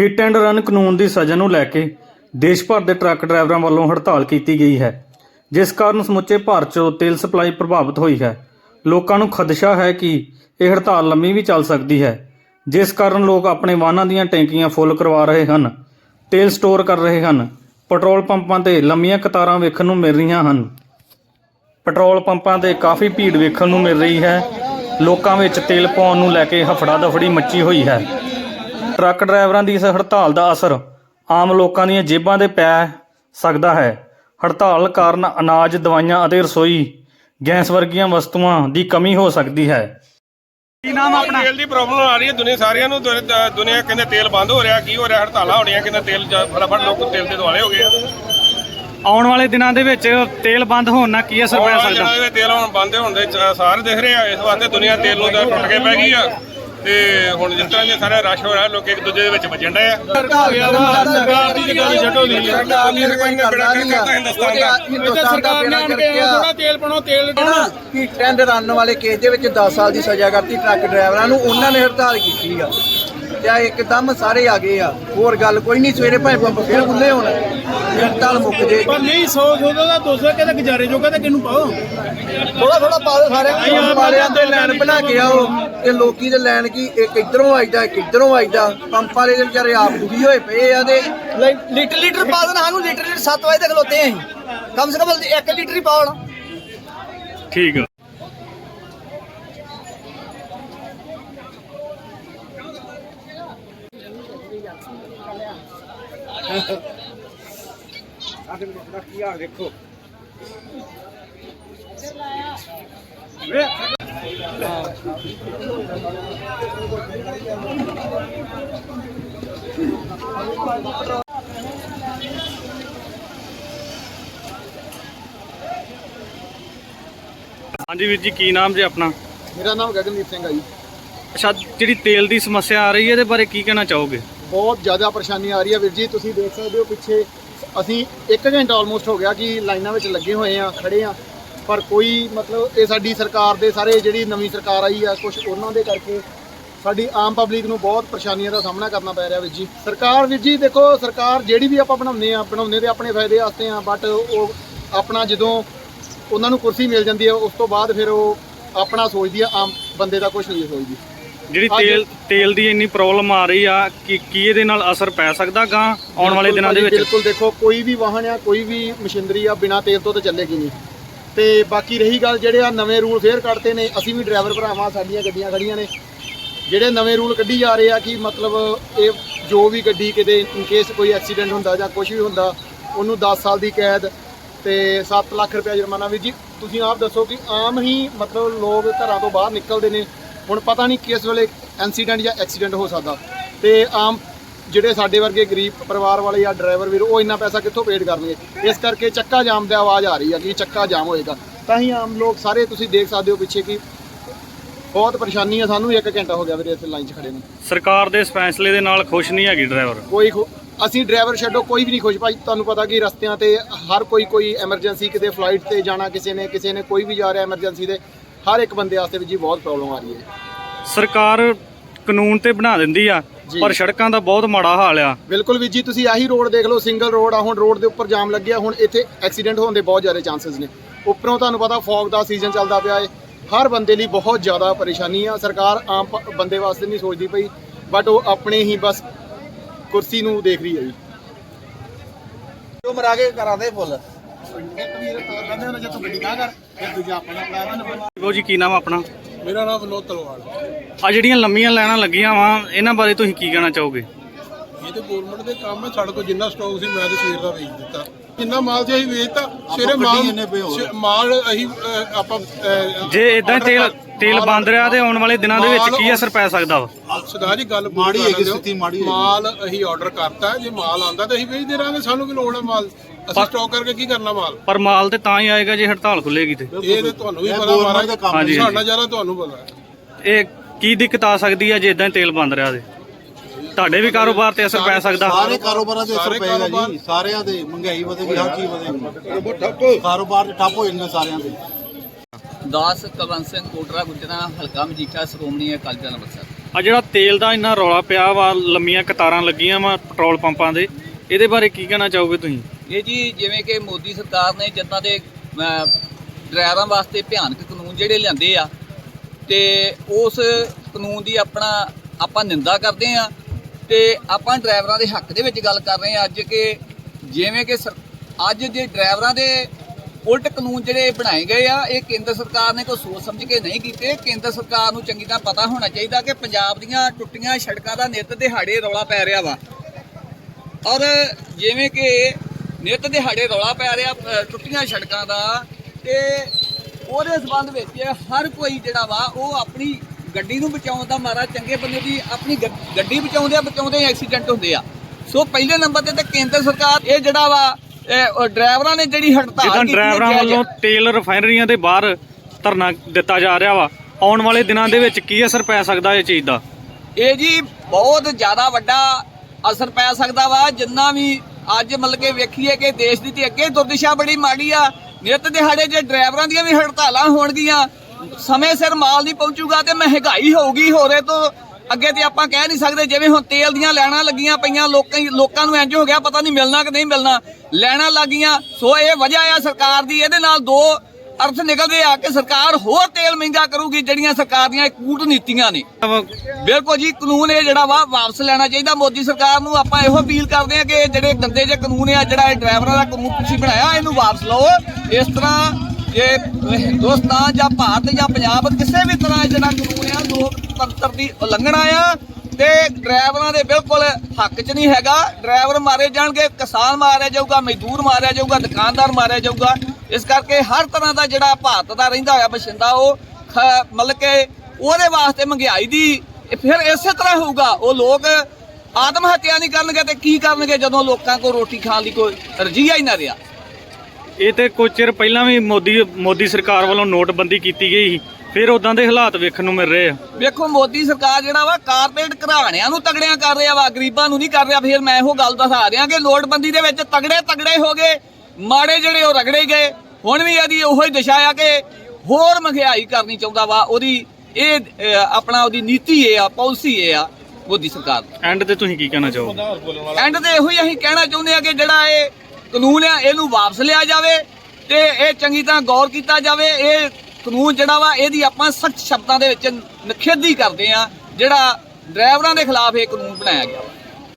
Hit and run ਕਾਨੂੰਨ ਦੀ ਸਜ਼ਾ ਨੂੰ ਲੈ ਕੇ ਦੇਸ਼ ਭਰ ਦੇ ਟਰੱਕ ਡਰਾਈਵਰਾਂ ਵੱਲੋਂ ਹੜਤਾਲ ਕੀਤੀ ਗਈ ਹੈ, ਜਿਸ ਕਾਰਨ ਸਮੁੱਚੇ ਭਾਰਤ 'ਚੋਂ ਤੇਲ ਸਪਲਾਈ ਪ੍ਰਭਾਵਿਤ ਹੋਈ ਹੈ। ਲੋਕਾਂ ਨੂੰ ਖਦਸ਼ਾ ਹੈ ਕਿ ਇਹ ਹੜਤਾਲ ਲੰਮੀ ਵੀ ਚੱਲ ਸਕਦੀ ਹੈ, ਜਿਸ ਕਾਰਨ ਲੋਕ ਆਪਣੇ ਵਾਹਨਾਂ ਦੀਆਂ ਟੈਂਕੀਆਂ ਫੁੱਲ ਕਰਵਾ ਰਹੇ ਹਨ, ਤੇਲ ਸਟੋਰ ਕਰ ਰਹੇ ਹਨ, ਪੈਟਰੋਲ ਪੰਪਾਂ ਤੇ ਲੰਮੀਆਂ ਕਤਾਰਾਂ ਵੇਖਣ ਨੂੰ ਮਿਲ ਰਹੀਆਂ ਹਨ। ਪੈਟਰੋਲ ਪੰਪਾਂ ਤੇ ਕਾਫੀ ਭੀੜ ਵੇਖਣ ਨੂੰ ਮਿਲ ਰਹੀ ਹੈ। ਲੋਕਾਂ ਵਿੱਚ ਤੇਲ ਪਾਉਣ ਨੂੰ ਲੈ ਕੇ ਹਫੜਾ ਦਫੜੀ ਮੱਚੀ ਹੋਈ ਹੈ। ਟਰੱਕ ਡਰਾਈਵਰਾਂ ਦੀ ਇਸ ਹੜਤਾਲ ਦਾ ਅਸਰ ਆਮ ਲੋਕਾਂ ਦੀਆਂ ਜੇਬਾਂ ਤੇ ਪੈ ਸਕਦਾ ਹੈ। ਹੜਤਾਲ ਕਾਰਨ ਅਨਾਜ ਦਵਾਈਆਂ ਅਤੇ ਰਸੋਈ ਗੈਸ ਵਰਗੀਆਂ ਵਸਤੂਆਂ ਦੀ ਕਮੀ ਹੋ ਸਕਦੀ ਹੈ। ਕੀ ਨਾਮ ਆਪਣਾ? ਤੇਲ ਦੀ ਪ੍ਰੋਬਲਮ ਆ ਰਹੀ ਹੈ ਦੁਨੀਆ ਸਾਰਿਆਂ ਨੂੰ ਦੁਨ- ਦ- ਦੁਨੀਆ ਕਹਿੰਦੇ ਤੇਲ ਬੰਦ ਹੋ ਰਿਹਾ ਕੀ ਹੋ ਰਿਹਾ ਹੜਤਾਲਾਂ ਹੋ ਰਹੀਆਂ ਕਹਿੰਦੇ ਤੇਲ ਜ- ਫਟਾਫਟ ਲੋਕ ਤੇਲ ਦੇ ਦੁਆਲੇ ਹੋ ਗਏ। ਆਉਣ ਵਾਲੇ ਦਿਨਾਂ ਦੇ ਵਿੱਚ ਤੇਲ ਬੰਦ ਹੋਣ ਨਾਲ ਕੀ ਅਸਰ ਆਉਣ ਵਾਲੇ ਦਿਨਾਂ ਦੇ ਵਿੱਚ ਤੇਲ ਹੁਣ ਬੰਦ ਹੋਣ ਦੇ ਚ- ਸਾਰੇ ਦਿਖ ਰਹੇ ਆ ਇਸ ਵਾਸਤੇ ਦੁਨੀਆ ਤੇਲ ਨੂੰ ਤਾਂ ਟੁੱਟ ਕੇ ਪੈ ਗਈ ਆ। ਤੇ ਹੁਣ ਜਿਸ ਤਰ੍ਹਾਂ ਇਹ ਸਾਰਾ ਰਸ਼ ਹੋ ਰਿਹਾ ਲੋਕ ਇੱਕ ਦੂਜੇ ਦੇ ਵਿੱਚ ਵੱਜਣ ਡਏ ਆ। ਸਰਕਾਰ ਦੀ ਗੱਲ ਛੱਡੋ ਨਹੀਂ ਸਰਕਾਰ ਨੇ ਕੋਈ ਬੇੜਾ ਕਰਤਾ ਹਿੰਦੁਸਤਾਨ ਦਾ ਹਿੰਦੁਸਤਾਨ ਦਾ ਬੇੜਾ ਕਰਕੇ ਤੇਲ ਬਣੋ ਤੇਲ ਕਿ ਟੈਂਡ ਰਨ ਵਾਲੇ ਕੇਸ ਦੇ ਵਿੱਚ 10 ਸਾਲ ਦੀ ਸਜ਼ਾ ਕਰਤੀ ਟਰੱਕ ਡਰਾਈਵਰਾਂ ਨੂੰ ਉਹਨਾਂ ਨੇ ਹੜਤਾਲ ਕੀਤੀ ਆ। ਤੇ ਆ ਇੱਕਦਮ ਸਾਰੇ ਆ ਗਏ ਆ। ਹੋਰ ਗੱਲ ਕੋਈ ਨਹੀਂ ਸਵੇਰੇ ਭਾਵੇਂ ਪੰਪ ਫੇਰ ਖੁੱਲੇ ਹੋਣ। ਹੜਤਾਲ ਮੁੱਕ ਜੇ। ਪਰ ਨਹੀਂ 100 100 ਦਾ 200 ਕਿਤੇ ਗੁਜ਼ਾਰੇ ਜੋਗਾ ਤੇ ਕਿਨੂੰ ਪਾਓ? ਥੋੜਾ ਥੋੜਾ ਪਾ ਦਿਓ ਸਾਰੇ ਵਾਲਿਆਂ ਤੇ ਲਾਈਨ ਬਣਾ ਕੇ ਆਓ। ਤੇ ਲੋਕੀ ਦੇ ਲਾਈਨ ਕੀ ਇੱਕ ਇਧਰੋਂ ਆਈਦਾ ਇੱਕ ਇਧਰੋਂ ਆਈਦਾ। ਪੰਪ ਵਾਲੇ ਦੇ ਵਿਚਾਰੇ ਆਪ ਦੁਖੀ ਹੋਏ ਪਏ ਆ ਤੇ ਲੀਟਰ ਲੀਟਰ ਪਾ ਦੇਣਾ ਸਾਨੂੰ ਲੀਟਰ ਲੀਟਰ 7 ਵਜੇ ਤੱਕ ਖਲੋਤੇ ਆਂ ਅਸੀਂ। ਕਮ ਸੇ ਕਮ 1 ਲੀਟਰ ਹੀ ਪਾਉਣ ਠੀਕ ਆ। ਹਾਂਜੀ ਵੀਰ ਜੀ ਕੀ ਨਾਮ ਜੀ ਆਪਣਾ? ਮੇਰਾ ਨਾਮ ਗਗਨਦੀਪ ਸਿੰਘ ਆ ਜੀ। ਅੱਛਾ ਜਿਹੜੀ ਤੇਲ ਦੀ ਸਮੱਸਿਆ ਆ ਰਹੀ ਹੈ ਇਹਦੇ ਬਾਰੇ ਕੀ ਕਹਿਣਾ ਚਾਹੋਗੇ? ਬਹੁਤ ਜ਼ਿਆਦਾ ਪਰੇਸ਼ਾਨੀ ਆ ਰਹੀ ਹੈ ਵੀਰ ਜੀ। ਤੁਸੀਂ ਦੇਖ ਸਕਦੇ ਹੋ ਪਿੱਛੇ ਅਸੀਂ 1 ਘੰਟਾ ਆਲਮੋਸਟ ਹੋ ਗਿਆ ਕਿ ਲਾਈਨਾਂ ਵਿੱਚ ਲੱਗੇ ਹੋਏ ਆ ਖੜੇ ਆ ਪਰ ਕੋਈ ਮਤਲਬ ਇਹ ਸਾਡੀ ਸਰਕਾਰ ਦੇ ਸਾਰੇ ਜਿਹੜੀ ਨਵੀਂ ਸਰਕਾਰ ਆਈ ਆ ਕੁਝ ਉਹਨਾਂ ਦੇ ਕਰਕੇ ਸਾਡੀ ਆਮ ਪਬਲਿਕ ਨੂੰ ਬਹੁਤ ਪਰੇਸ਼ਾਨੀਆਂ ਦਾ ਸਾਹਮਣਾ ਕਰਨਾ ਪੈ ਰਿਹਾ ਵੀਰ ਜੀ। ਸਰਕਾਰ ਵੀਰ ਜੀ, ਦੇਖੋ, ਸਰਕਾਰ ਜਿਹੜੀ ਵੀ ਆਪਾਂ ਬਣਾਉਂਦੇ ਆ ਬਣਾਉਂਦੇ ਤੇ ਆਪਣੇ ਫਾਇਦੇ ਵਾਸਤੇ ਆ ਬਟ ਉਹ ਆਪਣਾ ਜਦੋਂ ਉਹਨਾਂ ਨੂੰ ਕੁਰਸੀ ਮਿਲ ਜਾਂਦੀ ਹੈ, ਉਸ ਤੋਂ ਬਾਅਦ ਫਿਰ ਉਹ ਆਪਣਾ ਸੋਚਦੀ ਆ, ਆਮ ਬੰਦੇ ਦਾ ਕੁਝ ਨਹੀਂ ਸੋਚਦੀ। ਜਿਹੜੀ। ਤੇਲ ਤੇਲ ਦੀ ਇੰਨੀ ਪ੍ਰੋਬਲਮ ਆ ਰਹੀ ਆ ਕਿ ਕੀ ਇਹਦੇ ਨਾਲ ਅਸਰ ਪੈ ਸਕਦਾ ਗਾ ਆਉਣ ਵਾਲੇ ਦਿਨਾਂ ਦੇ ਵਿੱਚ? ਬਿਲਕੁਲ ਦੇਖੋ ਕੋਈ ਵੀ ਵਾਹਨ ਆ ਕੋਈ ਵੀ ਮਸ਼ੀਨਰੀ ਆ ਬਿਨਾ ਤੇਲ ਤੋਂ ਤਾਂ ਚੱਲੇਗੀ ਨਹੀਂ। ਤੇ ਬਾਕੀ ਰਹੀ ਗੱਲ ਜਿਹੜੇ ਆ ਨਵੇਂ ਰੂਲ ਫੇਰ ਕੱਢਤੇ ਨੇ ਅਸੀਂ ਵੀ ਡਰਾਈਵਰ ਭਰਾਵਾਂ ਸਾਡੀਆਂ ਗੱਡੀਆਂ ਖੜੀਆਂ ਨੇ। ਜਿਹੜੇ ਨਵੇਂ ਰੂਲ ਕੱਢੀ ਜਾ ਰਹੇ ਆ ਕਿ ਮਤਲਬ ਇਹ ਜੋ ਵੀ ਗੱਡੀ ਕਿਤੇ ਇਨ ਕੇਸ ਕੋਈ ਐਕਸੀਡੈਂਟ ਹੁੰਦਾ ਜਾਂ ਕੁਝ ਵੀ ਹੁੰਦਾ ਉਹਨੂੰ 10 ਸਾਲ ਦੀ ਕੈਦ ਤੇ 7 ਲੱਖ ਰੁਪਏ ਜੁਰਮਾਨਾ। ਵੀ ਜੀ ਤੁਸੀਂ ਆਪ ਦੱਸੋ ਕਿ ਆਮ ਹੀ ਮਤਲਬ ਲੋਕ ਘਰਾਂ ਤੋਂ ਬਾਹਰ ਨਿਕਲਦੇ ਨੇ ਹੁਣ ਪਤਾ ਨਹੀਂ ਕਿਸ ਵੇਲੇ ਇਨਸੀਡੈਂਟ ਜਾਂ ਐਕਸੀਡੈਂਟ ਹੋ ਸਕਦਾ। ਤੇ ਆਮ ਜਿਹੜੇ ਸਾਡੇ ਵਰਗੇ ਗਰੀਬ ਪਰਿਵਾਰ ਵਾਲੇ ਜਾਂ ਡਰਾਈਵਰ ਵੀਰ ਉਹ ਇੰਨਾ ਪੈਸਾ ਕਿੱਥੋਂ ਪੇਡ ਕਰਨਗੇ? ਇਸ ਕਰਕੇ ਚੱਕਾ ਜਾਮ ਦੀ ਆਵਾਜ਼ ਆ ਰਹੀ ਹੈ ਕਿ ਚੱਕਾ ਜਾਮ ਹੋਏਗਾ। ਤਾਂ ਹੀ ਆਮ ਲੋਕ ਸਾਰੇ ਤੁਸੀਂ ਦੇਖ ਸਕਦੇ ਹੋ ਪਿੱਛੇ ਕਿ ਬਹੁਤ ਪਰੇਸ਼ਾਨੀ ਆ। ਸਾਨੂੰ ਇੱਕ ਘੰਟਾ ਹੋ ਗਿਆ ਵੀਰੇ ਇੱਥੇ ਲਾਈਨ 'ਚ ਖੜੇ ਨੂੰ। ਸਰਕਾਰ ਦੇ ਇਸ ਫੈਸਲੇ ਦੇ ਨਾਲ ਖੁਸ਼ ਨਹੀਂ ਹੈਗੀ ਡਰਾਈਵਰ ਕੋਈ ਅਸੀਂ ਡਰਾਈਵਰ ਛੱਡੋ ਕੋਈ ਵੀ ਨਹੀਂ ਖੁਸ਼ ਭਾਈ। ਤੁਹਾਨੂੰ ਪਤਾ ਕਿ ਰਸਤਿਆਂ ਤੇ ਹਰ ਕੋਈ ਕੋਈ ਐਮਰਜੈਂਸੀ ਕਿਤੇ ਫਲਾਈਟ ਤੇ ਜਾਣਾ ਕਿਸੇ ਨੇ ਕਿਸੇ ਨੇ ਕੋਈ ਵੀ ਜਾ ਰਿਹਾ ਐਮਰਜੈਂਸੀ ਤੇ। ਹਰ ਇੱਕ ਬੰਦੇ ਵਾਸਤੇ ਵੀ ਜੀ ਬਹੁਤ ਪ੍ਰੋਬਲਮ ਆ ਰਹੀ ਹੈ। ਸਰਕਾਰ ਕਾਨੂੰਨ ਤੇ ਬਣਾ ਦਿੰਦੀ ਆ ਜੀ। ਪਰ ਸੜਕਾਂ ਦਾ ਬਹੁਤ ਮਾੜਾ ਹਾਲ ਆ। ਬਿਲਕੁਲ ਵੀ ਜੀ ਤੁਸੀਂ ਆਹੀ ਰੋਡ ਦੇਖ ਲਓ ਸਿੰਗਲ ਰੋਡ ਆ ਹੁਣ ਰੋਡ ਦੇ ਉੱਪਰ ਜਾਮ ਲੱਗਿਆ ਹੁਣ ਇੱਥੇ ਐਕਸੀਡੈਂਟ ਹੋਣ ਦੇ ਬਹੁਤ ਜ਼ਿਆਦਾ ਚਾਂਸਸ ਨੇ। ਉੱਪਰੋਂ ਤੁਹਾਨੂੰ ਪਤਾ ਫੌਗ ਦਾ ਸੀਜ਼ਨ ਚੱਲਦਾ ਪਿਆ ਏ। ਹਰ ਬੰਦੇ ਲਈ ਬਹੁਤ ਜ਼ਿਆਦਾ ਪਰੇਸ਼ਾਨੀ ਆ। ਸਰਕਾਰ ਆਮ ਪ- ਬੰਦੇ ਵਾਸਤੇ ਨਹੀਂ ਸੋਚਦੀ ਪਈ ਬਟ ਉਹ ਆਪਣੇ ਹੀ ਬਸ ਕੁਰਸੀ ਨੂੰ ਦੇਖ ਰਹੀ ਹੈ ਜੀ। ਜੋ ਮਰਾ ਕੇ ਕਰਾਂਦੇ ਫੁੱਲ ਉਹ ਜੀ ਕੀ ਨਾਮ ਆਪਣਾ? ਮੇਰਾ ਨਾਮ ਵਿਨੋਦ ਤਲਵਾੜ ਆ ਜਿਹੜੀਆਂ ਲੰਮੀਆਂ ਲਾਈਨਾਂ ਲੱਗੀਆਂ ਵਾ ਇਹਨਾਂ ਬਾਰੇ ਤੁਸੀਂ ਕੀ ਕਹਿਣਾ ਚਾਹੋਗੇ? ਇਹ ਤੇ ਗਵਰਨਮੈਂਟ ਦੇ ਕੰਮ ਹੈ ਸਾਡੇ ਕੋਲ ਜਿੰਨਾ ਸਟਾਕ ਸੀ ਮੈਂ ਤੇ ਸਵੇਰ ਦਾ ਵੇਚ ਦਿੱਤਾ। ਜਿੰਨਾ ਮਾਲ ਸੀ ਅਸੀਂ ਵੇਚਤਾ। ਸਵੇਰੇ ਮਾਲ ਸ਼- ਮਾਲ ਅਸੀਂ ਅਹ, ਆਪਾਂ ਅਹ, ਜੇ ਇਦਾਂ order ਤੇਲ ਕਰ- ਤੇਲ ਬੰਦ ਰਿਹਾ ਤੇ ਆਉਣ ਵਾਲੇ ਦਿਨਾਂ ਦੇ ਵਿੱਚ ਕੀ ਅਸਰ ਪੈ ਸਕਦਾ ਵਾ? ਸਰਦਾਰ ਜੀ ਗੱਲ ਮਾੜੀ ਹੈ ਸਥਿਤੀ ਮਾੜੀ ਹੈ ਮਾਲ ਅਸੀਂ ਆਰਡਰ ਕਰਤਾ ਜੇ ਮਾਲ ਆਂਦਾ ਤਾਂ ਅਸੀਂ ਵੇਚਦੇ ਰਾਂਗੇ ਸਾਨੂੰ ਕੀ ਲੋੜ ਹੈ ਮਾਲ। ਅਸੀਂ ਸਟਾਕ ਕਰਕੇ ਕੀ ਕਰਨਾ ਮਾਲ? ਪਰ ਮਾਲ ਤੇ ਤਾਂ ਹੀ ਆਏਗਾ ਜੇ ਹੜਤਾਲ ਖੁੱਲੇਗੀ ਤੇ। ਇਹ ਤੇ ਤੁਹਾਨੂੰ ਵੀ ਪਤਾ ਮਾਰਾ ਹਾਂਜੀ, ਸਾਡਾ ਹਾਂਜੀ। ਜ਼ਿਆਦਾ ਤੁਹਾਨੂੰ ਪਤਾ ਹੈ। ਇਹ ਕੀ ਦਿੱਕਤ ਆ ਸਕਦੀ ਹੈ ਜੇ ਇਦਾਂ ਤੇਲ ਬੰਦ ਰਿਹਾ ਤੇ ਤੁਹਾਡੇ ਵੀ ਕਾਰੋਬਾਰ ਤੇ ਅਸਰ ਪੈ ਸਕਦਾ। ਸਾਰੇ ਕਾਰੋਬਾਰਾਂ ਤੇ ਸਾਰੇ ਅਸਰ ਪਏਗਾ ਕਾਰੋਬਾਰ- ਜੀ ਸਾਰਿਆਂ ਦੇ ਮਹਿੰਗਾਈ ਵਧੇਗੀ ਹਰ ਚੀਜ਼ ਵਧੇਗੀ। ਕਾਰੋਬਾਰ ਤੇ ਠੱਪ ਹੋ ਜਾਣਗੇ ਸਾਰਿਆਂ ਦੇ। ਦਾਸ ਕਲਵੰਤ ਸਿੰਘ ਕੋਟਰਾ ਗੁਜਰਾ ਹਲਕਾ ਮਜੀਠਾ ਸ਼੍ਰੋਮਣੀ ਅਕਾਲੀ ਦਲ ਅੰਮ੍ਰਿਤਸਰ। ਆ ਜਿਹੜਾ ਤੇਲ ਦਾ ਇੰਨਾ ਰੌਲਾ ਪਿਆ ਵਾ ਲੰਮੀਆਂ ਕਤਾਰਾਂ ਲੱਗੀਆਂ ਵਾ ਪੈਟਰੋਲ ਪੰਪਾਂ ਦੇ ਇਹਦੇ ਬਾਰੇ ਕੀ ਕਹਿਣਾ ਚਾਹੋਗੇ ਤੁਸੀਂ? ਇਹ ਜੀ ਜਿਵੇਂ ਕਿ ਮੋਦੀ ਸਰਕਾਰ ਨੇ ਜਿੱਦਾਂ ਦੇ ਡਰਾਈਵਰਾਂ ਵਾਸਤੇ ਭਿਆਨਕ ਕਾਨੂੰਨ ਜਿਹੜੇ ਲਿਆਂਦੇ ਆ, ਤੇ ਉਸ ਕਾਨੂੰਨ ਦੀ ਆਪਣਾ, ਆਪਾਂ ਨਿੰਦਾ ਕਰਦੇ ਆ, ਤੇ ਆਪਾਂ ਡਰਾਈਵਰਾਂ ਦੇ ਹੱਕ ਦੇ ਵਿੱਚ ਗੱਲ ਕਰ ਰਹੇ ਆ ਅੱਜ ਕਿ ਜਿਵੇਂ ਕਿ ਸਰ- ਅੱਜ ਦੇ ਡਰਾਈਵਰਾਂ ਦੇ ਉਲਟ ਕਾਨੂੰਨ ਜਿਹੜੇ ਬਣਾਏ ਗਏ ਆ, ਇਹ ਕੇਂਦਰ ਸਰਕਾਰ ਨੇ ਕੋਈ ਸੋਚ ਸਮਝ ਕੇ ਨਹੀਂ ਕੀਤੇ। ਕੇਂਦਰ ਸਰਕਾਰ ਨੂੰ ਚੰਗੀ ਤਰ੍ਹਾਂ ਪਤਾ ਹੋਣਾ ਚਾਹੀਦਾ ਕਿ ਪੰਜਾਬ ਦੀਆਂ ਟੁੱਟੀਆਂ ਸੜਕਾਂ ਦਾ ਨਿੱਤ ਦਿਹਾੜੇ ਰੌਲਾ ਪੈ ਰਿਹਾ ਵਾ। ਔਰ ਜਿਵੇਂ ਕਿ ਨਿੱਤ ਦਿਹਾੜੇ ਰੌਲਾ ਪੈ ਰਿਹਾ ਟੁੱਟੀਆਂ ਸੜਕਾਂ ਦਾ ਤੇ ਉਹਦੇ ਸਬੰਧ ਵਿੱਚ ਹਰ ਕੋਈ ਜਿਹੜਾ ਵਾ ਉਹ ਆਪਣੀ ਗੱਡੀ ਨੂੰ ਬਚਾਉਣ ਦਾ ਮਾਰਾ ਚੰਗੇ ਬੰਦੇ ਦੀ ਆਪਣੀ ਗੱਡ- ਬਚਾਉਂਦੇ ਆ ਬਚਾਉਂਦੇ ਐਕਸੀਡੈਂਟ ਹੁੰਦੇ ਆ। ਸੋ ਪਹਿਲੇ ਨੰਬਰ ਤੇ ਤਾਂ ਕੇਂਦਰ ਸਰਕਾਰ ਇਹ ਜਿਹੜਾ ਵਾ ਡਰਾਈਵਰਾਂ ਨੇ ਜਿਹੜੀ ਹੜਤਾਲ ਕੀਤੀ ਡਰਾਈਵਰਾਂ ਵੱਲੋਂ ਤੇਲ ਰਿਫਾਈਨਰੀਆਂ ਦੇ ਬਾਹਰ ਧਰਨਾ ਦਿੱਤਾ ਜਾ ਰਿਹਾ ਵਾ। ਆਉਣ ਵਾਲੇ ਦਿਨਾਂ ਦੇ ਵਿੱਚ ਕੀ ਅਸਰ ਪੈ ਸਕਦਾ ਇਹ ਚੀਜ਼ ਦਾ? ਇਹ ਜੀ ਬਹੁਤ ਜ਼ਿਆਦਾ ਵੱਡਾ ਅਸਰ ਪੈ ਸਕਦਾ ਵਾ ਜਿੰਨਾ ਵੀ ਅੱਜ ਮਤਲਬ ਕਿ ਵੇਖੀਏ ਕਿ ਦੇਸ਼ ਦੀ ਤੇ ਅੱਗੇ ਦੁਰਦਿਸ਼ਾ ਬੜੀ ਮਾੜੀ ਆ। ਨਿੱਤ ਦਿਹਾੜੇ ਜੇ ਡਰਾਈਵਰਾਂ ਦੀਆਂ ਵੀ ਹੜਤਾਲਾਂ ਹੋਣਗੀਆਂ, ਸਮੇਂ ਸਿਰ ਮਾਲ ਨਹੀਂ ਪਹੁੰਚੂਗਾ ਤੇ ਮਹਿੰਗਾਈ ਹੋਊਗੀ ਹੋਰੇ ਤੋਂ। ਅੱਗੇ ਤੇ ਆਪਾਂ ਕਹਿ ਨਹੀਂ ਸਕਦੇ, ਜਿਵੇਂ ਹੁਣ ਤੇਲ ਦੀਆਂ ਲੈਣਾ ਲੱਗੀਆਂ ਪਈਆਂ, ਲੋਕਾਂ ਲੋਕਾਂ ਨੂੰ ਇੰਜ ਹੋ ਗਿਆ, ਪਤਾ ਨਹੀਂ ਮਿਲਣਾ ਕਿ ਨਹੀਂ ਮਿਲਣਾ। ਲੈਣਾ ਲੱਗੀਆਂ, ਸੋ ਇਹ ਵਜ੍ਹਾ ਆ ਸਰਕਾਰ ਦੀ, ਇਹਦੇ ਨਾਲ ਦੋ ਅਰਥ ਨਿਕਲਦੇ ਆ ਕਿ ਸਰਕਾਰ ਹੋਰ ਤੇਲ ਮਹਿੰਗਾ ਕਰੂਗੀ, ਜਿਹੜੀਆਂ ਸਰਕਾਰ ਦੀਆਂ ਕੂਟਨੀਤੀਆਂ ਨੇ। ਬਿਲਕੁਲ ਜੀ, ਕਾਨੂੰਨ ਇਹ ਜਿਹੜਾ ਵਾ, ਵਾਪਸ ਲੈਣਾ ਚਾਹੀਦਾ। ਮੋਦੀ ਸਰਕਾਰ ਨੂੰ ਆਪਾਂ ਇਹੋ ਅਪੀਲ ਕਰਦੇ ਆ ਕਿ ਜਿਹੜੇ ਗੰਦੇ ਜਿਹੇ ਕਾਨੂੰਨ ਆ, ਜਿਹੜਾ ਇਹ ਡਰਾਈਵਰਾਂ ਦਾ ਕਾਨੂੰਨ ਤੁਸੀਂ ਬਣਾਇਆ, ਇਹਨੂੰ ਵਾਪਸ ਲਓ। ਇਸ ਤਰ੍ਹਾਂ ਜੇ ਹਿੰਦੁਸਤਾਨ ਜਾਂ ਭਾਰਤ ਜਾਂ ਪੰਜਾਬ ਕਿਸੇ ਵੀ ਤਰ੍ਹਾਂ ਜਿਹੜਾ ਕਾਨੂੰਨ ਆ ਲੋਕਤੰਤਰ ਦੀ ਉਲੰਘਣਾ ਆ ਤੇ ਡਰਾਈਵਰਾਂ ਦੇ ਬਿਲਕੁਲ ਹੱਕ 'ਚ ਨਹੀਂ ਹੈਗਾ। ਡਰਾਈਵਰ ਮਾਰੇ ਜਾਣਗੇ, ਕਿਸਾਨ ਮਾਰਿਆ ਜਾਊਗਾ, ਮਜ਼ਦੂਰ ਮਾਰਿਆ ਜਾਊਗਾ, ਦੁਕਾਨਦਾਰ ਮਾਰਿਆ ਜਾਊਗਾ। ਇਸ ਕਰਕੇ ਹਰ ਤਰ੍ਹਾਂ ਦਾ ਜਿਹੜਾ ਭਾਰਤ ਦਾ ਰਹਿੰਦਾ ਹੋਇਆ ਬਸ਼ਿੰਦਾ ਉਹ ਮਤਲਬ ਕਿ ਉਹਦੇ ਵਾਸਤੇ ਮਹਿੰਗਾਈ ਦੀ ਫਿਰ ਇਸੇ ਤਰ੍ਹਾਂ ਹੋਊਗਾ। ਉਹ ਲੋਕ ਆਤਮ ਹੱਤਿਆ ਨਹੀਂ ਕਰਨਗੇ ਤੇ ਕੀ ਕਰਨਗੇ ਜਦੋਂ ਲੋਕਾਂ ਕੋਲ ਰੋਟੀ ਖਾਣ ਦੀ ਕੋਈ ਰਜੀਆ ਹੀ ਨਾ ਰਿਹਾ ਇਹ ਤੇ ਕੁਝ ਚਿਰ ਪਹਿਲਾਂ ਵੀ ਮੋਦੀ ਮੋਦੀ ਸਰਕਾਰ ਵੱਲੋਂ ਨੋਟਬੰਦੀ ਕੀਤੀ ਗਈ ਸੀ। ਫਿਰ ਉਦਾਂ ਦੇ ਹਾਲਾਤ ਵੇਖਣ ਨੂੰ ਮਿਲ ਰਹੇ ਆ। ਵੇਖੋ ਮੋਦੀ ਸਰਕਾਰ ਜਿਹੜਾ ਵਾ ਕਾਰਪੋਰੇਟ ਘਰਾਣਿਆਂ ਨੂੰ ਤਗੜਿਆਂ ਕਰ ਰਿਹਾ ਵਾ ਗਰੀਬਾਂ ਨੂੰ ਨਹੀਂ ਕਰ ਰਿਹਾ। ਫਿਰ ਮੈਂ ਇਹੋ ਗੱਲ ਦੱਸਾ ਰਿਹਾ ਕਿ ਨੋਟਬੰਦੀ ਦੇ ਵਿੱਚ ਤਗੜੇ ਤਗੜੇ ਹੋ ਗਏ। ਮਾੜੇ ਜਿਹੜੇ ਉਹ ਰਗੜੇ ਗਏ ਹੁਣ ਵੀ ਇਹਦੀ ਉਹੋ ਹੀ ਦਿਸ਼ਾ ਆ ਕਿ ਹੋਰ ਮਹਿੰਗਾਈ ਕਰਨੀ ਚਾਹੁੰਦਾ ਵਾ ਉਹਦੀ ਇਹ ਆਪਣਾ ਉਹਦੀ ਨੀਤੀ ਇਹ ਆ ਪਾਲਿਸੀ ਇਹ ਆ ਮੋਦੀ ਸਰਕਾਰ ਦੀ। ਐਂਡ ਤੇ ਤੁਸੀਂ ਕੀ ਕਹਿਣਾ ਚਾਹੋਗੇ? ਐਂਡ ਤੇ ਇਹੋ ਹੀ ਅਸੀਂ ਕਹਿਣਾ ਚਾਹੁੰਦੇ ਆ ਕਿ ਜਿਹੜਾ ਇਹ ਕਾਨੂੰਨ ਆ ਇਹਨੂੰ ਵਾਪਸ ਲਿਆ ਜਾਵੇ ਤੇ ਇਹ ਚੰਗੀ ਤਰ੍ਹਾਂ ਗੌਰ ਕੀਤਾ ਜਾਵੇ। ਇਹ ਕਾਨੂੰਨ ਜਿਹੜਾ ਵਾ ਇਹਦੀ ਆਪਾਂ ਸਖਤ ਸ਼ਬਦਾਂ ਦੇ ਵਿੱਚ ਨਖੇਧੀ ਕਰਦੇ ਆ ਜਿਹੜਾ ਡਰਾਈਵਰਾਂ ਦੇ ਖਿਲਾਫ ਇਹ ਕਾਨੂੰਨ ਬਣਾਇਆ ਗਿਆ